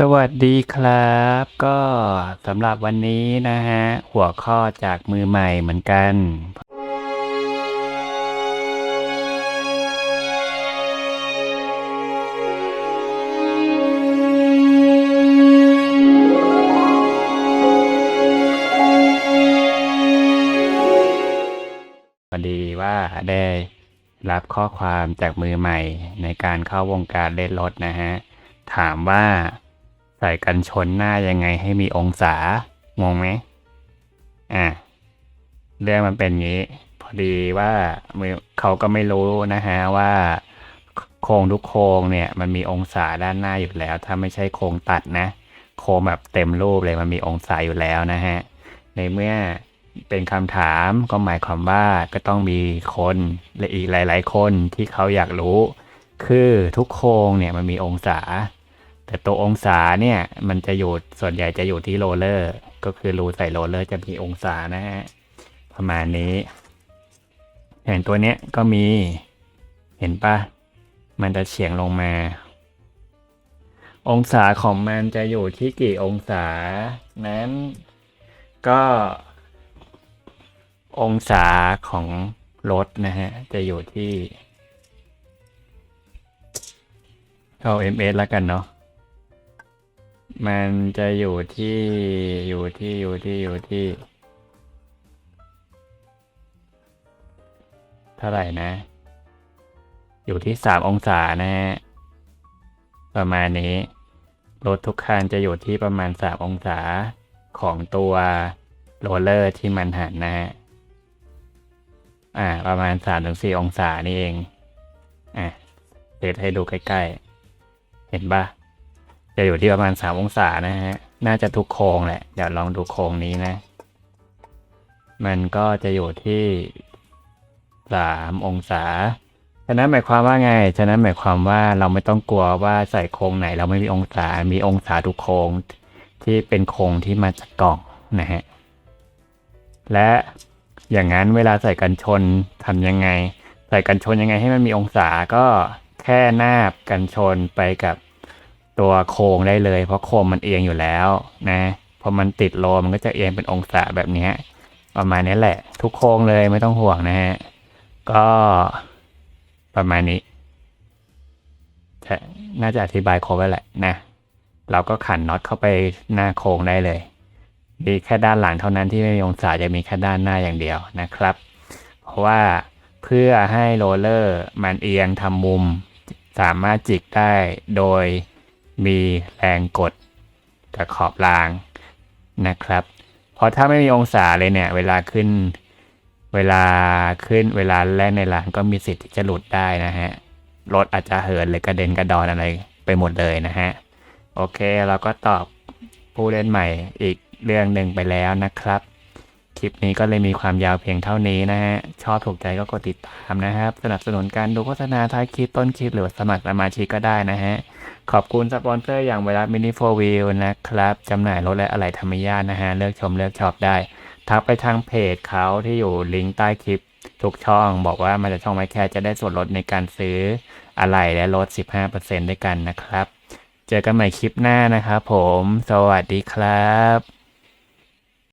สวัสดีครับ ก็สำหรับวันนี้นะฮะ หัวข้อจากมือใหม่เหมือนกัน พอดีว่าได้รับข้อความจากมือใหม่ในการเข้าวงการเล่นรถนะฮะ ถามว่า ใส่กันชนหน้ายังไงให้มีองศางงไหมอะเรื่องมันเป็นงี้ พอดีว่าเขาก็ไม่รู้นะฮะว่าโครงทุกโครงเนี่ย มันมีองศาด้านหน้าอยู่แล้ว ถ้าไม่ใช่โครงตัดนะ โครงแบบเต็มรูปเลยมันมีองศาอยู่แล้วนะฮะในเมื่อเป็นคำถามก็หมายความว่าก็ต้องมีคนและอีกหลาย ๆ คนที่เขาอยากรู้ คือทุกโครงเนี่ยมันมีองศา แต่ตัวองศาเนี่ยมันจะอยู่ส่วนใหญ่จะอยู่ที่โรลเลอร์ ก็คือรูใส่โรลเลอร์จะมีองศานะฮะประมาณนี้เห็นตัวเนี้ยก็มีเห็นปะมันจะเฉียงลงมา องศาของมันจะอยู่ที่กี่องศา นั้นก็องศาของรถนะฮะ จะอยู่ที่เอา ms แล้วกันเนาะ มันจะอยู่ที่อยู่ที่อยู่ที่อยู่ที่ เท่าไหร่นะ อยู่ที่สามองศานะฮะประมาณนี้ รถทุกคันจะอยู่ที่ประมาณสามองศาของตัวโรลเลอร์ที่มันหันนะฮะอ่า ประมาณสามถึงสี่องศานี่เอง อะเดทให้ดูใกล้ ๆ เห็นปะ จะอยู่ที่ประมาณสามองศานะฮะ น่าจะทุกโครงแหละ เดี๋ยวลองดูโครงนี้นะ มันก็จะอยู่ที่สามองศา ฉะนั้นหมายความว่าไง ฉะนั้นหมายความว่าเราไม่ต้องกลัวว่าใส่โครงไหน เราไม่มีองศา มีองศาทุกโครงที่เป็นโครงที่มาจากกล่องนะฮะ และอย่างนั้นเวลาใส่กันชนทำยังไง ใส่กันชนยังไงให้มันมีองศาก็แค่นาบกันชนไปกับ ตัวโครงได้เลย เพราะโครงมันเอียงอยู่แล้วนะพอมันติดโลมันก็จะเอียงเป็นองศาแบบนี้ประมาณนี้แหละ ทุกโครงเลยไม่ต้องห่วงนะฮะก็ประมาณนี้น่าจะอธิบายครบแล้วแหละนะเราก็ขันน็อตเข้าไปหน้าโครงได้เลย มีแค่ด้านหลังเท่านั้นที่ไม่มีองศาจะมีแค่ด้านหน้าอย่างเดียวนะครับ เพราะว่าเพื่อให้โรลเลอร์มันเอียงทำมุม สามารถจิกได้โดย มีแรงกดกับขอบรางนะครับ เพราะถ้าไม่มีองศาเลยเนี่ย เวลาขึ้น เวลาขึ้นเวลาแล่นในลานก็มีสิทธิ์ที่จะหลุดได้นะฮะ รถอาจจะเหินหรือกระเด็นกระดอนอะไรไปหมดเลยนะฮะ โอเคเราก็ตอบผู้เล่นใหม่อีกเรื่องหนึ่งไปแล้วนะครับ คลิปนี้ก็เลยมีความยาวเพียงเท่านี้นะฮะ ชอบถูกใจก็กดติดตามนะครับ สนับสนุนการดูโฆษณาท้ายคลิปต้นคลิปหรือสมัครสมาชิกก็ได้นะฮะ ขอบคุณสปอนเซอร์อย่างไวรัสมินิโฟวิลนะครับจำหน่ายรถและอะไหล่ธรรมยาตนะฮะ เลือกชมเลือกชอบได้ ทักไปทางเพจเขาที่อยู่ลิงก์ใต้คลิปทุกช่องบอกว่ามาจากช่องไมแคร์จะได้ส่วนลดในการซื้ออะไหล่และลด 15%ด้วยกันนะครับ เจอกันใหม่คลิปหน้านะครับผม สวัสดีครับ